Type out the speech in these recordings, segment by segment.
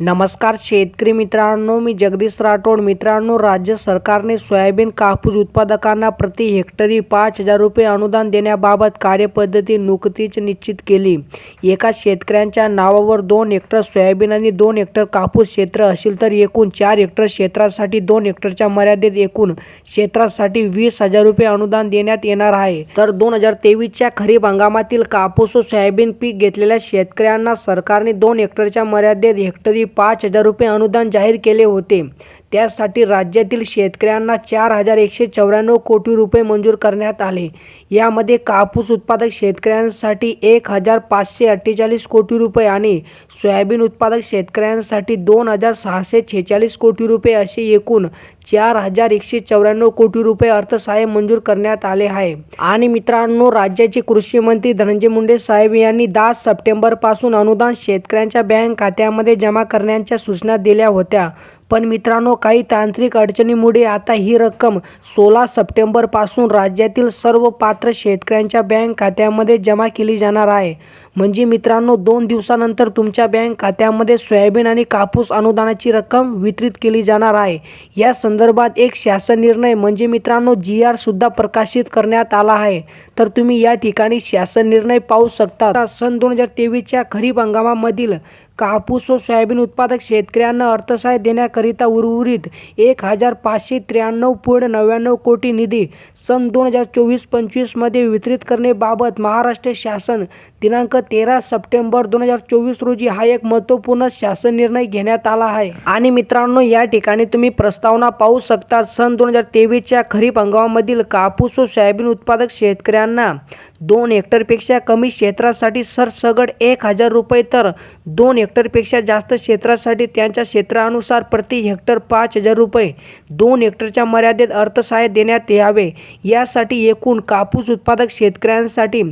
नमस्कार शेतकरी मित्रांनो मी जगदीश राठोड. मित्रांनो राज्य सरकारने सोयाबीन कापूस उत्पादकांना प्रति हेक्टरी पाच हजार रुपये अनुदान देण्याबाबत कार्यपद्धती नुकतीच निश्चित केली. एका शेतकऱ्यांच्या नावावर दोन हेक्टर सोयाबीन आणि दोन हेक्टर कापूस क्षेत्र असेल तर एकूण चार हेक्टर क्षेत्रासाठी दोन हेक्टरच्या मर्यादेत एकूण क्षेत्रासाठी वीस हजार रुपये अनुदान देण्यात येणार आहे. तर दोन हजार तेवीसच्या खरीप हंगामातील कापूस व सोयाबीन पीक घेतलेल्या शेतकऱ्यांना सरकारने दोन हेक्टरच्या मर्यादेत हेक्टरी पाच हजार रुपये अनुदान जाहीर केले होते. त्यासाठी राज्यातील शेतकऱ्यांना चार हजार एकशे चौऱ्याण्णव कोटी रुपये मंजूर करण्यात आले. यामध्ये कापूस उत्पादक शेतकऱ्यांसाठी एक हजार पाचशे अठ्ठेचाळीस कोटी रुपये आणि सोयाबीन उत्पादक शेतकऱ्यांसाठी दोन हजार सहाशे छेचाळीस कोटी रुपये असे एकूण चार हजार एकशे चौऱ्याण्णव कोटी रुपये अर्थसहाय्य मंजूर करण्यात आले आहे. आणि मित्रांनो राज्याचे कृषी मंत्री धनंजय मुंडे साहेब यांनी दहा सप्टेंबरपासून अनुदान शेतकऱ्यांच्या बँक खात्यामध्ये जमा करण्याच्या सूचना दिल्या होत्या. पण मित्रांनो काही तांत्रिक अडचणीमुळे आता ही रक्कम सोळा सप्टेंबरपासून राज्यातील सर्व पात्र शेतकऱ्यांच्या बँक खात्यामध्ये जमा केली जाणार आहे. म्हणजे मित्रांनो दोन दिवसानंतर तुमच्या बँक खात्यामध्ये सोयाबीन आणि कापूस अनुदानाची रक्कम वितरित केली जाणार आहे. या संदर्भात एक शासन निर्णय म्हणजे मित्रांनो जी आरसुद्धा प्रकाशित करण्यात आला आहे. तर तुम्ही या ठिकाणी शासन निर्णय पाहू शकता. सन दोन हजार तेवीसच्या खरीप हंगामामधील कापूस व सोयाबीन उत्पादक शेतकऱ्यांना अर्थसहाय्य देण्याकरिता उर्वरित एक हजार पाचशे त्र्याण्णव पॉईंट नव्याण्णव कोटी निधी सन दोन हजार चोवीस पंचवीसमध्ये वितरित करण्याबाबत महाराष्ट्र शासन दिनांक तेरा सप्टेंबर दोन हजार चोवीस रोजी हा एक महत्त्वपूर्ण शासन निर्णय घेण्यात आला आहे. आणि मित्रांनो या ठिकाणी तुम्ही प्रस्तावना पाहू शकता. सन दोन हजार तेवीसच्या खरीप हंगामामधील कापूस व सोयाबीन उत्पादक शेतकऱ्यांना दोन हेक्टरपेक्षा कमी क्षेत्रासाठी सरसगट एक हजार रुपये तर दोन हेक्टरपेक्षा जास्त क्षेत्रासाठी त्यांच्या क्षेत्रानुसार प्रति हेक्टर पाच हजार रुपये. दोन हेक्टरच्या मर्यादेत अर्थसहाय्य देण्यात यावे. यासाठी एकूण कापूस उत्पादक शेतकऱ्यांसाठी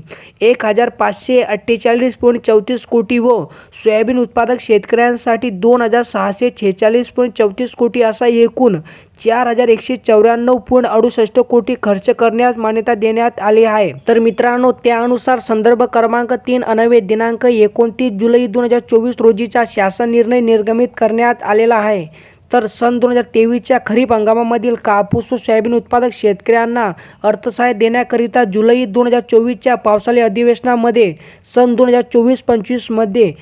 एक हजार पाचशे अठ्ठेचाळीस पॉईंट चौतीस कोटी व सोयाबीन उत्पादक शेतकऱ्यांसाठी दोन हजार सहाशे छेचाळीस पॉईंट चौतीस कोटी असा एकूण चार हजार एकशे चौऱ्याण्णव पॉईंट अडुसष्ट कोटी खर्च करण्यास मान्यता देण्यात आली आहे. तर मित्रांनो त्यानुसार संदर्भ क्रमांक तीन अनवे दिनांक एकोणतीस जुलै दोन हजार चोवीस रोजीचा शासन निर्णय निर्गमित करण्यात आलेला आहे. तर सन दोन हजार तेवीसच्या खरीप हंगामामधील कापूस व सोयाबीन उत्पादक शेतकऱ्यांना अर्थसहाय्य देण्याकरिता जुलै दोन हजार चोवीसच्या पावसाळी अधिवेशनामध्ये सन दोन हजार चोवीस पंचवीसमध्ये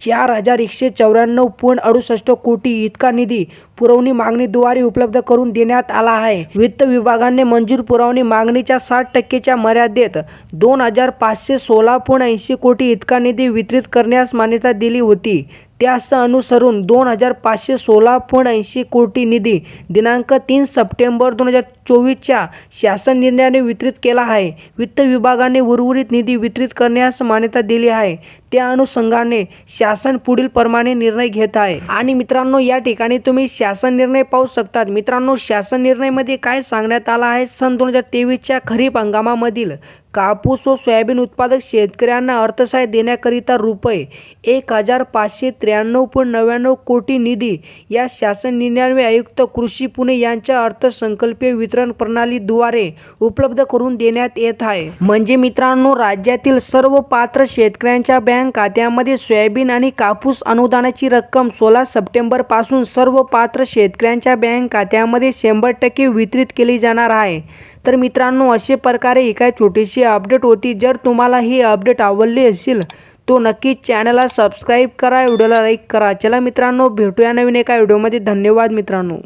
चार हजार एकशे चौऱ्याण्णव पॉईंट अडुसष्ट कोटी इतका निधी पुरवणी मागणीद्वारे उपलब्ध करून देण्यात आला आहे. वित्त विभागाने मंजूर पुरवणी मागणीच्या साठ टक्केच्या मर्यादेत दोन हजार पाचशे सोळा पूर्ण ऐंशी कोटी इतका निधी वितरित करण्यास मान्यता दिली होती. त्यास अनुसरून दोन हजार पाचशे सोळा पूर्ण ऐंशी कोटी निधी दिनांक तीन सप्टेंबर दोन हजार चोवीसच्या शासन निर्णयाने वितरित केला आहे. वित्त विभागाने उर्वरित निधी वितरित करण्यास मान्यता दिली आहे. त्या अनुषंगाने शासन पुढील प्रमाणे निर्णय घेत आहे. आणि मित्रांनो या ठिकाणी तुम्ही शा शासन निर्णय पाहू शकतात. मित्रांनो शासन निर्णयमध्ये काय सांगण्यात आलं आहे? सन दोन हजार तेवीसच्या खरीप हंगामामधील कापूस व सोयाबीन उत्पादक शेतकऱ्यांना अर्थसहाय्य देण्याकरिता रुपये एक हजार पाचशे त्र्याण्णव पॉईंट नव्याण्णव कोटी निधी या शासन निर्णयान्वये आयुक्त कृषी पुणे यांच्या अर्थसंकल्पीय वितरण प्रणालीद्वारे उपलब्ध करून देण्यात येत आहे. म्हणजे मित्रांनो राज्यातील सर्व पात्र शेतकऱ्यांच्या बँक खात्यामध्ये सोयाबीन आणि कापूस अनुदानाची रक्कम सोळा सप्टेंबरपासून सर्व पात्र शेतकऱ्यांच्या बँक खात्यामध्ये शंभर टक्के वितरित केली जाणार आहे. तर मित्रांनो असे प्रकारे ही काय छोटीशी अपडेट होती. जर तुम्हाला ही अपडेट आवडली असेल तो नक्कीच चॅनलला सबस्क्राईब करा. व्हिडिओला लाईक करा. चला मित्रांनो भेटूया नवीन एका व्हिडिओमध्ये धन्यवाद मित्रांनो.